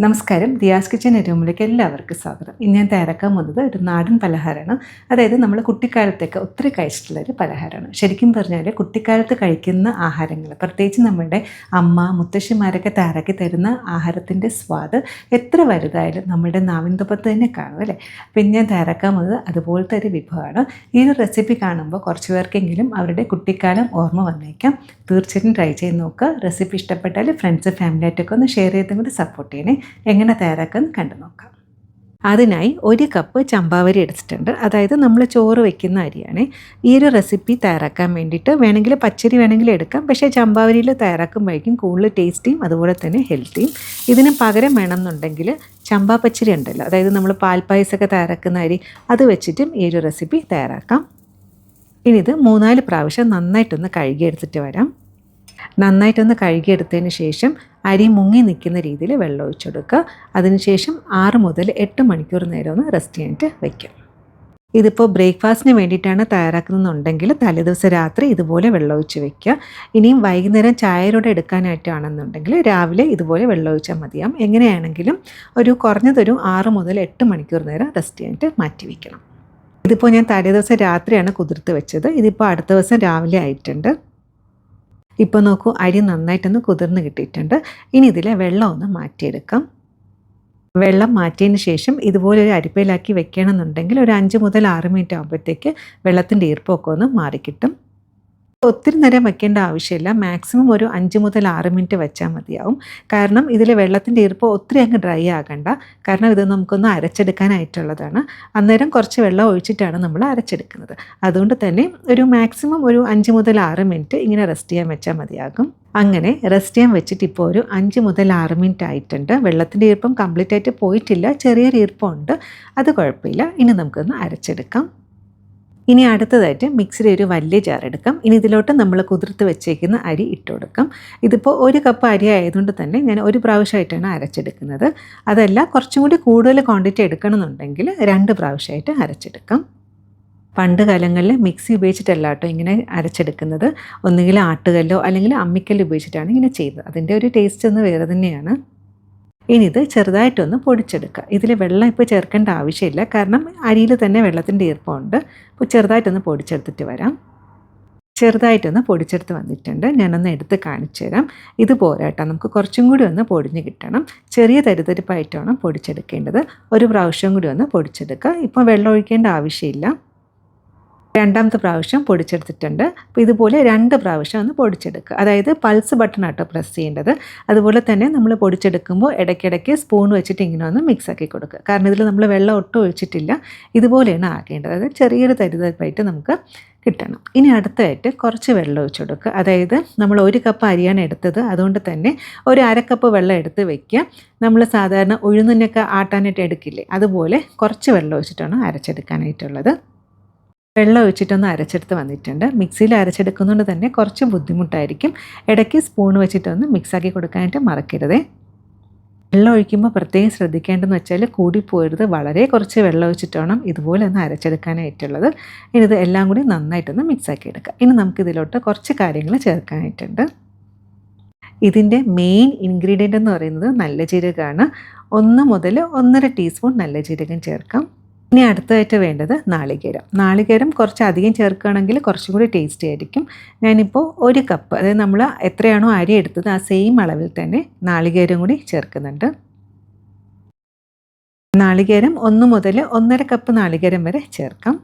നമസ്കാരം. ദിയാസ് കിച്ചൻ റൂമിലേക്ക് എല്ലാവർക്കും സ്വാഗതം. ഇന്ന് ഞാൻ തയ്യാറാക്കാൻ പോകുന്നത് ഒരു നാടൻ പലഹാരമാണ്. അതായത് നമ്മൾ കുട്ടിക്കാലത്തൊക്കെ ഒത്തിരി കഴിച്ചിട്ടുള്ള ഒരു പലഹാരമാണ്. ശരിക്കും പറഞ്ഞാൽ കുട്ടിക്കാലത്ത് കഴിക്കുന്ന ആഹാരങ്ങൾ പ്രത്യേകിച്ച് നമ്മുടെ അമ്മ മുത്തശ്ശിമാരൊക്കെ തയ്യാറാക്കി തരുന്ന ആഹാരത്തിന്റെ സ്വാദ് എത്ര വലുതായാലും നമ്മുടെ നാവിൻതുപ്പത്ത് തന്നെ കാണും അല്ലേ? പിന്നെ ഞാൻ തയ്യാറാക്കാൻ പോകുന്നത് അതുപോലത്തെ ഒരു വിഭവമാണ്. ഈ ഒരു റെസിപ്പി കാണുമ്പോൾ കുറച്ച് പേർക്കെങ്കിലും അവരുടെ കുട്ടിക്കാലം ഓർമ്മ വന്നേക്കാം. തീർച്ചയായിട്ടും ട്രൈ ചെയ്ത് നോക്കുക. റെസിപ്പി ഇഷ്ടപ്പെട്ടാൽ ഫ്രണ്ട്സ് ഫാമിലി ആയിട്ടൊക്കെ ഒന്ന് ഷെയർ ചെയ്തും കൂടി സപ്പോർട്ട് ചെയ്യണേ. എങ്ങനെ തയ്യാറാക്കാൻ കണ്ടു നോക്കാം. അതിനായി ഒരു കപ്പ് ചമ്പാവരി എടുത്തിട്ടുണ്ട്. അതായത് നമ്മൾ ചോറ് വെക്കുന്ന അരിയാണ്. ഈ ഒരു റെസിപ്പി തയ്യാറാക്കാൻ വേണ്ടിയിട്ട് വേണമെങ്കിൽ പച്ചരി വേണമെങ്കിൽ എടുക്കാം. പക്ഷേ ചമ്പാവരിയിൽ തയ്യാറാക്കുമ്പോഴേക്കും കൂടുതൽ ടേസ്റ്റിയും അതുപോലെ തന്നെ ഹെൽത്തിയും ഇതിന് പകരം വേണമെന്നുണ്ടെങ്കിൽ ചമ്പാ പച്ചരി ഉണ്ടല്ലോ. അതായത് നമ്മൾ പാൽപ്പായസമൊക്കെ തയ്യാറാക്കുന്ന അരി അത് വെച്ചിട്ടും ഈ ഒരു റെസിപ്പി തയ്യാറാക്കാം. ഇനി ഇത് മൂന്നാൽ പ്രാവശ്യം നന്നായിട്ടൊന്ന് കഴുകിയെടുത്തിട്ട് വരാം. നന്നായിട്ടൊന്ന് കഴുകിയെടുത്തതിന് ശേഷം അരി മുങ്ങി നിൽക്കുന്ന രീതിയിൽ വെള്ളം ഒഴിച്ചെടുക്കുക അതിനുശേഷം ആറ് മുതൽ എട്ട് മണിക്കൂർ നേരം ഒന്ന് റെസ്റ്റ് ചെയ്തിട്ട് വയ്ക്കും ഇതിപ്പോൾ ബ്രേക്ക്ഫാസ്റ്റിന് വേണ്ടിയിട്ടാണ് തയ്യാറാക്കുന്നതെന്നുണ്ടെങ്കിൽ തലേദിവസം രാത്രി ഇതുപോലെ വെള്ളം ഒഴിച്ച് വെക്കുക ഇനിയും വൈകുന്നേരം ചായയോടെ എടുക്കാനായിട്ടാണെന്നുണ്ടെങ്കിൽ രാവിലെ ഇതുപോലെ വെള്ളം ഒഴിച്ചാൽ മതിയാവും. എങ്ങനെയാണെങ്കിലും ഒരു കുറഞ്ഞതൊരു ആറ് മുതൽ എട്ട് മണിക്കൂർ നേരം റെസ്റ്റ് ചെയ്തിട്ട് മാറ്റി വയ്ക്കണം. ഇതിപ്പോൾ ഞാൻ തലേദിവസം രാത്രിയാണ് കുതിർത്ത് വെച്ചത്. ഇതിപ്പോൾ അടുത്ത ദിവസം രാവിലെ ആയിട്ടുണ്ട്. ഇപ്പോൾ നോക്കൂ അരി നന്നായിട്ടൊന്ന് കുതിർന്ന് കിട്ടിയിട്ടുണ്ട്. ഇനി ഇതിലെ വെള്ളം ഒന്ന് മാറ്റിയെടുക്കാം. വെള്ളം മാറ്റിയതിന് ശേഷം ഇതുപോലെ ഒരു അരിപ്പയിലാക്കി വെക്കണമെന്നുണ്ടെങ്കിൽ ഒരു അഞ്ച് മുതൽ ആറ് മിനിറ്റ് ആകുമ്പോഴത്തേക്ക് വെള്ളത്തിന്റെ ഈർപ്പമൊക്കെ ഒന്ന് മാറിക്കിട്ടും. ഒത്തിരി നേരം വെക്കേണ്ട ആവശ്യമില്ല. മാക്സിമം ഒരു അഞ്ച് മുതൽ ആറ് മിനിറ്റ് വെച്ചാൽ മതിയാവും. കാരണം ഇതിൽ വെള്ളത്തിന്റെ ഈർപ്പം ഒത്തിരി അങ്ങ് ഡ്രൈ ആകണ്ട. കാരണം ഇത് നമുക്കൊന്ന് അരച്ചെടുക്കാനായിട്ടുള്ളതാണ്. അന്നേരം കുറച്ച് വെള്ളം ഒഴിച്ചിട്ടാണ് നമ്മൾ അരച്ചെടുക്കുന്നത്. അതുകൊണ്ട് തന്നെ ഒരു മാക്സിമം ഒരു അഞ്ച് മുതൽ ആറ് മിനിറ്റ് ഇങ്ങനെ റെസ്റ്റ് ചെയ്യാൻ വെച്ചാൽ മതിയാകും. അങ്ങനെ റെസ്റ്റ് ചെയ്യാൻ വെച്ചിട്ട് ഇപ്പോൾ ഒരു അഞ്ച് മുതൽ ആറ് മിനിറ്റ് ആയിട്ടുണ്ട്. വെള്ളത്തിന്റെ ഈർപ്പം കംപ്ലീറ്റ് ആയിട്ട് പോയിട്ടില്ല. ചെറിയൊരു ഈർപ്പമുണ്ട്. അത് കുഴപ്പമില്ല. ഇനി നമുക്കൊന്ന് അരച്ചെടുക്കാം. ഇനി അടുത്തതായിട്ട് മിക്സിയിൽ ഒരു വലിയ ജാർ എടുക്കാം. ഇനി ഇതിലോട്ട് നമ്മൾ കുതിർത്ത് വെച്ചേക്കുന്ന അരി ഇട്ട് കൊടുക്കാം. ഇതിപ്പോൾ ഒരു കപ്പ് അരി ആയതുകൊണ്ട് തന്നെ ഞാൻ ഒരു പ്രാവശ്യമായിട്ടാണ് അരച്ചെടുക്കുന്നത്. അതല്ല കുറച്ചും കൂടി കൂടുതൽ ക്വാണ്ടിറ്റി എടുക്കണമെന്നുണ്ടെങ്കിൽ രണ്ട് പ്രാവശ്യമായിട്ട് അരച്ചെടുക്കാം. പണ്ട് കാലങ്ങളിൽ മിക്സി ഉപയോഗിച്ചിട്ടല്ല കേട്ടോ ഇങ്ങനെ അരച്ചെടുക്കുന്നത്. ഒന്നുകിൽ ആട്ടുകല്ലോ അല്ലെങ്കിൽ അമ്മിക്കല്ലോ ഉപയോഗിച്ചിട്ടാണ് ഇങ്ങനെ ചെയ്തത് അതിന്റെ ഒരു ടേസ്റ്റ് ഒന്ന് വേറെ തന്നെയാണ്. ഇനി ഇത് ചെറുതായിട്ടൊന്ന് പൊടിച്ചെടുക്കുക. ഇതിൽ വെള്ളം ഇപ്പോൾ ചേർക്കേണ്ട ആവശ്യമില്ല. കാരണം അരിയിൽ തന്നെ വെള്ളത്തിന്റെ ഈർപ്പമുണ്ട്. അപ്പോൾ ചെറുതായിട്ടൊന്ന് പൊടിച്ചെടുത്തിട്ട് വരാം. ചെറുതായിട്ടൊന്ന് പൊടിച്ചെടുത്ത് വന്നിട്ടുണ്ട്. ഞാനൊന്ന് എടുത്ത് കാണിച്ചു തരാം. ഇത് പോരാട്ടോ നമുക്ക് കുറച്ചും കൂടി ഒന്ന് പൊടിഞ്ഞ് കിട്ടണം. ചെറിയ തരിതരിപ്പായിട്ടാണ് പൊടിച്ചെടുക്കേണ്ടത്. ഒരു പ്രാവശ്യം കൂടി ഒന്ന് പൊടിച്ചെടുക്കുക. ഇപ്പോൾ വെള്ളം ഒഴിക്കേണ്ട ആവശ്യമില്ല. രണ്ടാമത്തെ പ്രാവശ്യം പൊടിച്ചെടുത്തിട്ടുണ്ട്. അപ്പോൾ ഇതുപോലെ രണ്ട് പ്രാവശ്യം ഒന്ന് പൊടിച്ചെടുക്കുക. അതായത് പൾസ് ബട്ടണാട്ടോ പ്രസ് ചെയ്യേണ്ടത്. അതുപോലെ തന്നെ നമ്മൾ പൊടിച്ചെടുക്കുമ്പോൾ ഇടയ്ക്കിടയ്ക്ക് സ്പൂൺ വെച്ചിട്ട് ഇങ്ങനെ ഒന്ന് മിക്സ് ആക്കി കൊടുക്കുക. കാരണം ഇതിൽ നമ്മൾ വെള്ളം ഒട്ടും ഒഴിച്ചിട്ടില്ല. ഇതുപോലെയാണ് ആക്കേണ്ടത്. അതായത് ചെറിയൊരു തരിതായിട്ട് നമുക്ക് കിട്ടണം. ഇനി അടുത്തായിട്ട് കുറച്ച് വെള്ളം ഒഴിച്ചു കൊടുക്കുക. അതായത് നമ്മൾ ഒരു കപ്പ് അരിയാണ് എടുത്തത്. അതുകൊണ്ട് തന്നെ ഒരു അരക്കപ്പ് കപ്പ് വെള്ളം എടുത്ത് വെക്കുക. നമ്മൾ സാധാരണ ഉഴുന്നിനൊക്കെ ആട്ടാനായിട്ട് എടുക്കില്ലേ? അതുപോലെ കുറച്ച് വെള്ളം ഒഴിച്ചിട്ടാണ് അരച്ചെടുക്കാനായിട്ടുള്ളത്. വെള്ളം ഒഴിച്ചിട്ടൊന്ന് അരച്ചെടുത്ത് വന്നിട്ടുണ്ട്. മിക്സിയിൽ അരച്ചെടുക്കുന്നതുകൊണ്ട് തന്നെ കുറച്ച് ബുദ്ധിമുട്ടായിരിക്കും. ഇടയ്ക്ക് സ്പൂൺ വെച്ചിട്ടൊന്ന് മിക്സാക്കി കൊടുക്കാനായിട്ട് മറക്കരുതേ. വെള്ളം ഒഴിക്കുമ്പോൾ പ്രത്യേകം ശ്രദ്ധിക്കേണ്ടതെന്ന് വെച്ചാൽ കൂടിപ്പോയത് വളരെ കുറച്ച് വെള്ളം ഒഴിച്ചിട്ട് വേണം ഇതുപോലെ ഒന്ന് അരച്ചെടുക്കാനായിട്ടുള്ളത് ഇനി ഇത് എല്ലാം കൂടി നന്നായിട്ടൊന്ന് മിക്സാക്കി എടുക്കാം. ഇനി നമുക്കിതിലോട്ട് കുറച്ച് കാര്യങ്ങൾ ചേർക്കാനായിട്ടുണ്ട്. ഇതിന്റെ മെയിൻ ഇൻഗ്രീഡിയന്റ് എന്ന് പറയുന്നത് നല്ല ജീരകമാണ്. ഒന്ന് മുതൽ ഒന്നര ടീസ്പൂൺ നല്ല ജീരകം ചേർക്കാം. ഇനി അടുത്തതായിട്ട് വേണ്ടത് നാളികേരം. നാളികേരം കുറച്ച് അധികം ചേർക്കുകയാണെങ്കിൽ കുറച്ചും കൂടി ടേസ്റ്റി ആയിരിക്കും. ഞാനിപ്പോൾ ഒരു കപ്പ് അതായത് നമ്മൾ എത്രയാണോ അരി എടുത്തത് ആ സെയിം അളവിൽ തന്നെ നാളികേരം കൂടി ചേർക്കുന്നുണ്ട്. നാളികേരം ഒന്ന് മുതൽ ഒന്നര കപ്പ് നാളികേരം വരെ ചേർക്കാം.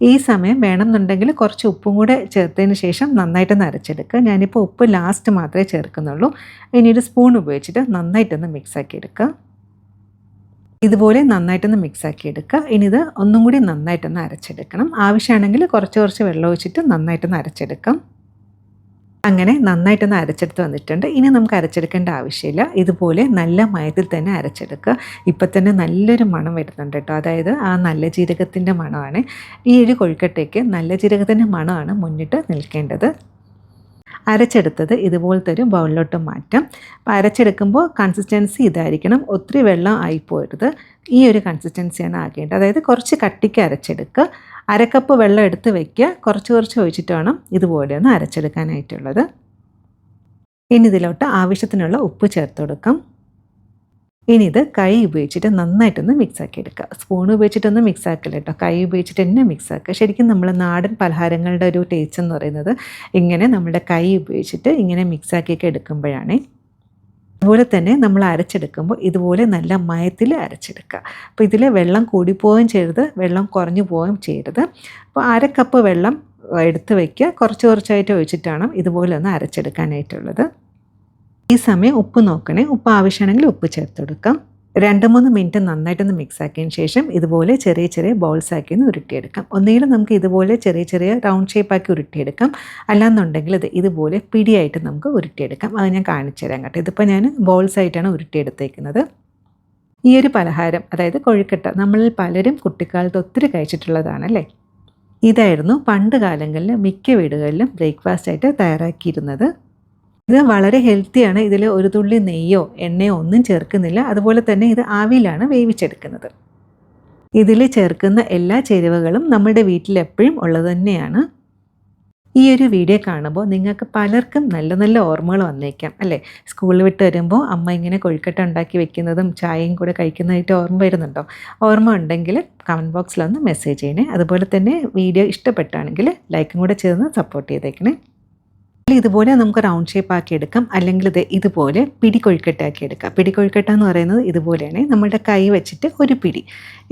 ഈ സമയം വേണമെന്നുണ്ടെങ്കിൽ കുറച്ച് ഉപ്പും കൂടെ ചേർത്തതിന് ശേഷം നന്നായിട്ട് നരച്ചെടുക്കുക. ഞാനിപ്പോൾ ഉപ്പ് ലാസ്റ്റ് മാത്രമേ ചേർക്കുന്നുള്ളൂ. ഇനി ഒരു സ്പൂൺ ഉപയോഗിച്ചിട്ട് നന്നായിട്ടൊന്ന് മിക്സാക്കി എടുക്കുക. ഇതുപോലെ നന്നായിട്ടൊന്ന് മിക്സാക്കി എടുക്കുക ഇനി ഇത് ഒന്നും കൂടി നന്നായിട്ടൊന്ന് അരച്ചെടുക്കണം. ആവശ്യമാണെങ്കിൽ കുറച്ച് കുറച്ച് വെള്ളം ഒഴിച്ചിട്ട് നന്നായിട്ടൊന്ന് അരച്ചെടുക്കാം. അങ്ങനെ നന്നായിട്ടൊന്ന് അരച്ചെടുത്ത് വന്നിട്ടുണ്ട്. ഇനി നമുക്ക് അരച്ചെടുക്കേണ്ട ആവശ്യമില്ല. ഇതുപോലെ നല്ല മയത്തിൽ തന്നെ അരച്ചെടുക്കുക. ഇപ്പം തന്നെ നല്ലൊരു മണം വരുന്നുണ്ട് കേട്ടോ. അതായത് ആ നല്ല ജീരകത്തിന്റെ മണമാണ്. ഈ ഒരു കൊഴുക്കട്ടയ്ക്ക് നല്ല ജീരകത്തിന്റെ മണമാണ് മുന്നിട്ട് നിൽക്കേണ്ടത്. അരച്ചെടുത്തത് ഇതുപോലത്തെ ഒരു ബൗളിലോട്ട് മാറ്റാം. അപ്പോൾ അരച്ചെടുക്കുമ്പോൾ കൺസിസ്റ്റൻസി ഇതായിരിക്കണം. ഒത്തിരി വെള്ളം ആയിപ്പോരുത്. ഈ ഒരു കൺസിസ്റ്റൻസിയാണ് ആകേണ്ടത്. അതായത് കുറച്ച് കട്ടിക്ക് അരച്ചെടുക്കുക. അരക്കപ്പ് വെള്ളം എടുത്ത് വയ്ക്കുക കുറച്ച് കുറച്ച് ഒഴിച്ചിട്ട് വേണം ഇതുപോലെയൊന്ന് അരച്ചെടുക്കാനായിട്ടുള്ളത്. ഇനി ഇതിലോട്ട് ആവശ്യത്തിനുള്ള ഉപ്പ് ചേർത്ത് കൊടുക്കാം. ഇനി ഇത് കൈ ഉപയോഗിച്ചിട്ട് നന്നായിട്ടൊന്ന് മിക്സാക്കി എടുക്കുക. സ്പൂൺ ഉപയോഗിച്ചിട്ടൊന്നും മിക്സാക്കില്ല കേട്ടോ. കൈ ഉപയോഗിച്ചിട്ട് തന്നെ മിക്സാക്കുക ശരിക്കും നമ്മൾ നാടൻ പലഹാരങ്ങളുടെ ഒരു ടേസ്റ്റ് എന്ന് പറയുന്നത് ഇങ്ങനെ നമ്മുടെ കൈ ഉപയോഗിച്ചിട്ട് ഇങ്ങനെ മിക്സാക്കിയൊക്കെ എടുക്കുമ്പോഴാണ്. അതുപോലെ തന്നെ നമ്മൾ അരച്ചെടുക്കുമ്പോൾ ഇതുപോലെ നല്ല മയത്തിൽ അരച്ചെടുക്കുക. അപ്പോൾ ഇതിൽ വെള്ളം കൂടിപ്പോവുകയും ചെയ്യരുത്. വെള്ളം കുറഞ്ഞു പോവുകയും ചെയ്യരുത്. അപ്പോൾ അര കപ്പ് വെള്ളം എടുത്ത് വയ്ക്കുക കുറച്ച് കുറച്ചായിട്ട് ഒഴിച്ചിട്ടാണ് ഇതുപോലെ ഒന്ന് അരച്ചെടുക്കാനായിട്ടുള്ളത്. ഈ സമയം ഉപ്പ് നോക്കണേ. ഉപ്പ് ആവശ്യമാണെങ്കിൽ ഉപ്പ് ചേർത്ത് കൊടുക്കാം. രണ്ട് മൂന്ന് മിനിറ്റ് നന്നായിട്ടൊന്ന് മിക്സ് ആക്കിയതിന് ശേഷം ഇതുപോലെ ചെറിയ ചെറിയ ബോൾസ് ആക്കി ഒന്ന് ഉരുട്ടിയെടുക്കാം. ഒന്നുകിലും നമുക്ക് ഇതുപോലെ ചെറിയ ചെറിയ റൗണ്ട് ഷേപ്പ് ആക്കി ഉരുട്ടിയെടുക്കാം. അല്ലാന്നുണ്ടെങ്കിൽ ഇത് ഇതുപോലെ പിടിയായിട്ട് നമുക്ക് ഉരുട്ടിയെടുക്കാം. അത് ഞാൻ കാണിച്ചു തരാം കേട്ടോ. ഇതിപ്പോൾ ഞാൻ ബോൾസ് ആയിട്ടാണ് ഉരുട്ടിയെടുത്തേക്കുന്നത്. ഈ ഒരു പലഹാരം അതായത് കൊഴുക്കട്ട നമ്മളിൽ പലരും കുട്ടിക്കാലത്ത് ഒത്തിരി കഴിച്ചിട്ടുള്ളതാണല്ലേ? ഇതായിരുന്നു പണ്ട് കാലങ്ങളിൽ മിക്ക വീടുകളിലും ബ്രേക്ക്ഫാസ്റ്റ് ആയിട്ട് തയ്യാറാക്കിയിരുന്നത്. ഇത് വളരെ ഹെൽത്തിയാണ് ഇതിൽ ഒരു തുള്ളി നെയ്യോ എണ്ണയോ ഒന്നും ചേർക്കുന്നില്ല. അതുപോലെ തന്നെ ഇത് ആവിയിലാണ് വേവിച്ചെടുക്കുന്നത്. ഇതിൽ ചേർക്കുന്ന എല്ലാ ചേരുവകളും നമ്മുടെ വീട്ടിൽ എപ്പോഴും ഉള്ളത് തന്നെയാണ്. ഈ ഒരു വീഡിയോ കാണുമ്പോൾ നിങ്ങൾക്ക് പലർക്കും നല്ല നല്ല ഓർമ്മകൾ വന്നേക്കാം അല്ലേ? സ്കൂളിൽ വിട്ട് വരുമ്പോൾ അമ്മ ഇങ്ങനെ കൊഴുക്കട്ട ഉണ്ടാക്കി വെക്കുന്നതും ചായയും കൂടെ കഴിക്കുന്നതായിട്ട് ഓർമ്മ വരുന്നുണ്ടോ? ഓർമ്മ ഉണ്ടെങ്കിൽ കമന്റ് ബോക്സിലൊന്ന് മെസ്സേജ് ചെയ്യണേ. അതുപോലെ തന്നെ വീഡിയോ ഇഷ്ടപ്പെട്ടാണെങ്കിൽ ലൈക്കും കൂടെ ചേർന്ന് സപ്പോർട്ട് ചെയ്തേക്കണേ. ഇതുപോലെ നമുക്ക് റൗണ്ട് ഷേപ്പ് ആക്കി എടുക്കാം. അല്ലെങ്കിൽ ഇത് ഇതുപോലെ പിടി കൊഴുക്കട്ടാക്കി എടുക്കാം പിടി കൊഴുക്കട്ട എന്ന് പറയുന്നത് ഇതുപോലെയാണ്. നമ്മുടെ കൈ വെച്ചിട്ട് ഒരു പിടി.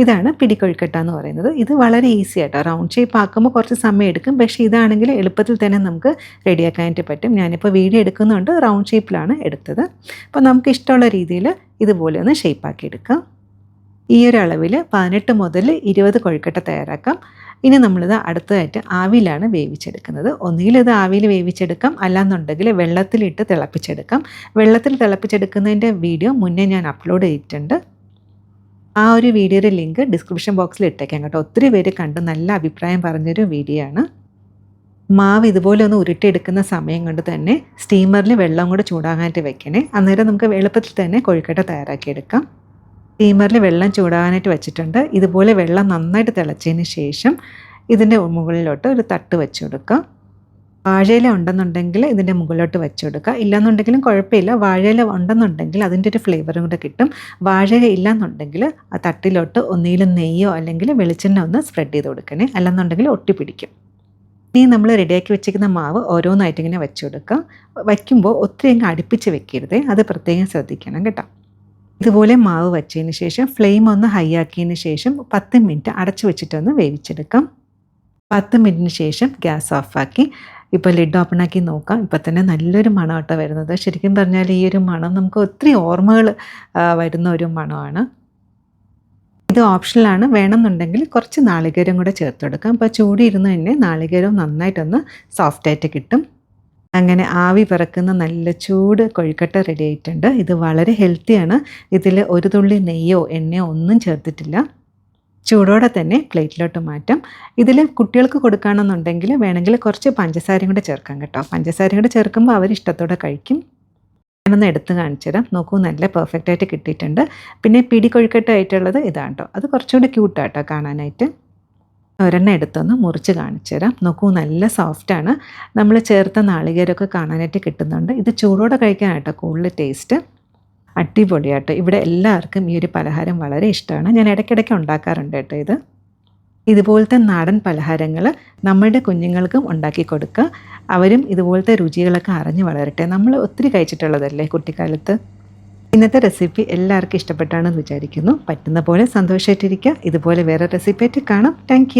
ഇതാണ് പിടി കൊഴുക്കട്ട എന്ന് പറയുന്നത്. ഇത് വളരെ ഈസി ആട്ടോ. റൗണ്ട് ഷേപ്പ് ആക്കുമ്പോൾ കുറച്ച് സമയം എടുക്കും. പക്ഷേ ഇതാണെങ്കിൽ എളുപ്പത്തിൽ തന്നെ നമുക്ക് റെഡിയാക്കാനായിട്ട് പറ്റും. ഞാനിപ്പോൾ വീഡിയോ എടുക്കുന്നുണ്ട്. റൗണ്ട് ഷേപ്പിലാണ് എടുത്തത്. അപ്പോൾ നമുക്ക് ഇഷ്ടമുള്ള രീതിയിൽ ഇതുപോലെ ഒന്ന് ഷേപ്പ് ആക്കി എടുക്കാം. ഈ ഒരു അളവിൽ പതിനെട്ട് മുതൽ ഇരുപത് കൊഴുക്കട്ട തയ്യാറാക്കാം. ഇനി നമ്മളിത് അടുത്തതായിട്ട് ആവിയിലാണ് വേവിച്ചെടുക്കുന്നത്. ഒന്നുകിൽ ഇത് ആവിയിൽ വേവിച്ചെടുക്കാം. അല്ലാന്നുണ്ടെങ്കിൽ വെള്ളത്തിലിട്ട് തിളപ്പിച്ചെടുക്കാം. വെള്ളത്തിൽ തിളപ്പിച്ചെടുക്കുന്നതിന്റെ വീഡിയോ മുന്നേ ഞാൻ അപ്ലോഡ് ചെയ്തിട്ടുണ്ട്. ആ ഒരു വീഡിയോയുടെ ലിങ്ക് ഡിസ്ക്രിപ്ഷൻ ബോക്സിൽ ഇട്ടേക്കാം കേട്ടോ. ഒത്തിരി പേര് കണ്ട് നല്ല അഭിപ്രായം പറഞ്ഞൊരു വീഡിയോ ആണ്. മാവ് ഇതുപോലെ ഒന്ന് ഉരുട്ടിയെടുക്കുന്ന സമയം കൊണ്ട് തന്നെ സ്റ്റീമറിൽ വെള്ളം കൂടെ ചൂടാകാനായിട്ട് വെക്കണേ. അന്നേരം നമുക്ക് എളുപ്പത്തിൽ തന്നെ കോഴിക്കട്ട തയ്യാറാക്കിയെടുക്കാം. സ്റ്റീമറിൽ വെള്ളം ചൂടാകാനായിട്ട് വെച്ചിട്ടുണ്ട്. ഇതുപോലെ വെള്ളം നന്നായിട്ട് തിളച്ചതിന് ശേഷം ഇതിന്റെ മുകളിലോട്ട് ഒരു തട്ട് വെച്ച് കൊടുക്കുക വാഴയില ഉണ്ടെന്നുണ്ടെങ്കിൽ ഇതിന്റെ മുകളിലോട്ട് വെച്ച് കൊടുക്കുക ഇല്ലാന്നുണ്ടെങ്കിലും കുഴപ്പമില്ല. വാഴയില ഉണ്ടെന്നുണ്ടെങ്കിൽ അതിന്റെ ഒരു ഫ്ലേവറും കൂടെ കിട്ടും. വാഴയില ഇല്ലാന്നുണ്ടെങ്കിൽ ആ തട്ടിലോട്ട് ഒന്നിലും നെയ്യോ അല്ലെങ്കിൽ വെളിച്ചെണ്ണ ഒന്ന് സ്പ്രെഡ് ചെയ്ത് കൊടുക്കണേ. അല്ലെന്നുണ്ടെങ്കിൽ ഒട്ടിപ്പിടിക്കും ഇനി നമ്മൾ റെഡിയാക്കി വെച്ചിരിക്കുന്ന മാവ് ഓരോന്നായിട്ട് ഇങ്ങനെ വെച്ച് കൊടുക്കുക വയ്ക്കുമ്പോൾ ഒത്തിരി അങ്ങ് അടുപ്പിച്ച് വെക്കരുതേ. അത് പ്രത്യേകം ശ്രദ്ധിക്കണം കേട്ടോ. ഇതുപോലെ മാവ് വച്ചതിന് ശേഷം ഫ്ലെയിം ഒന്ന് ഹൈ ആക്കിയതിന് ശേഷം പത്ത് മിനിറ്റ് അടച്ചു വെച്ചിട്ടൊന്ന് വേവിച്ചെടുക്കാം. പത്ത് മിനിറ്റിന് ശേഷം ഗ്യാസ് ഓഫാക്കി ഇപ്പോൾ ലിഡ് ഓപ്പൺ ആക്കി നോക്കാം. ഇപ്പം തന്നെ നല്ലൊരു മണം കേട്ടോ വരുന്നത്. ശരിക്കും പറഞ്ഞാൽ ഈ ഒരു മണം നമുക്ക് ഒത്തിരി ഓർമ്മകൾ വരുന്ന ഒരു മണമാണ്. ഇത് ഓപ്ഷനിലാണ് വേണമെന്നുണ്ടെങ്കിൽ കുറച്ച് നാളികേരം കൂടെ ചേർത്ത് കൊടുക്കാം അപ്പോൾ ചൂടിയിരുന്ന് തന്നെ നാളികേരം നന്നായിട്ടൊന്ന് സോഫ്റ്റായിട്ട് കിട്ടും. അങ്ങനെ ആവി പറക്കുന്ന നല്ല ചൂട് കൊഴുക്കട്ട റെഡി ആയിട്ടുണ്ട്. ഇത് വളരെ ഹെൽത്തിയാണ് ഇതിൽ ഒരു തുള്ളി നെയ്യോ എണ്ണയോ ഒന്നും ചേർത്തിട്ടില്ല. ചൂടോടെ തന്നെ പ്ലേറ്റിലോട്ട് മാറ്റാം. ഇതിൽ കുട്ടികൾക്ക് കൊടുക്കുകയാണെന്നുണ്ടെങ്കിൽ വേണമെങ്കിൽ കുറച്ച് പഞ്ചസാരയും കൂടെ ചേർക്കാം കേട്ടോ. പഞ്ചസാരയും കൂടെ ചേർക്കുമ്പോൾ അവർ ഇഷ്ടത്തോടെ കഴിക്കും. ഞാനൊന്ന് എടുത്ത് കാണിച്ചു തരാം. നോക്കൂ നല്ല പെർഫെക്റ്റ് ആയിട്ട് കിട്ടിയിട്ടുണ്ട്. പിന്നെ പിടി കൊഴുക്കട്ടായിട്ടുള്ളത് ഇതാണ് കേട്ടോ. അത് കുറച്ചുകൂടി ക്യൂട്ടാട്ടോ കാണാനായിട്ട്. ഒരെണ്ണം എടുത്തൊന്ന് മുറിച്ച് കാണിച്ചു തരാം. നോക്കൂ നല്ല സോഫ്റ്റാണ് നമ്മൾ ചേർത്ത നാളികേരമൊക്കെ കാണാനായിട്ട് കിട്ടുന്നുണ്ട്. ഇത് ചൂടോടെ കഴിക്കാനായിട്ടോ കൂടുതൽ ടേസ്റ്റ് അടിപൊളിയാട്ടോ. ഇവിടെ എല്ലാവർക്കും ഈ ഒരു പലഹാരം വളരെ ഇഷ്ടമാണ്. ഞാൻ ഇടയ്ക്കിടയ്ക്ക് ഉണ്ടാക്കാറുണ്ട് കേട്ടോ ഇത്. ഇതുപോലത്തെ നാടൻ പലഹാരങ്ങൾ നമ്മുടെ കുഞ്ഞുങ്ങൾക്കും ഉണ്ടാക്കി കൊടുക്കുക. അവരും ഇതുപോലത്തെ രുചികളൊക്കെ അറിഞ്ഞു വളരട്ടെ. നമ്മൾ ഒത്തിരി കഴിച്ചിട്ടുള്ളതല്ലേ കുട്ടിക്കാലത്ത്? ഇന്നത്തെ റെസിപ്പി എല്ലാവർക്കും ഇഷ്ടപ്പെട്ടാണെന്ന് വിചാരിക്കുന്നു. പറ്റുന്ന പോലെ സന്തോഷമായിട്ടിരിക്കുക ഇതുപോലെ വേറെ റെസിപ്പി ആയിട്ട് കാണാം. താങ്ക്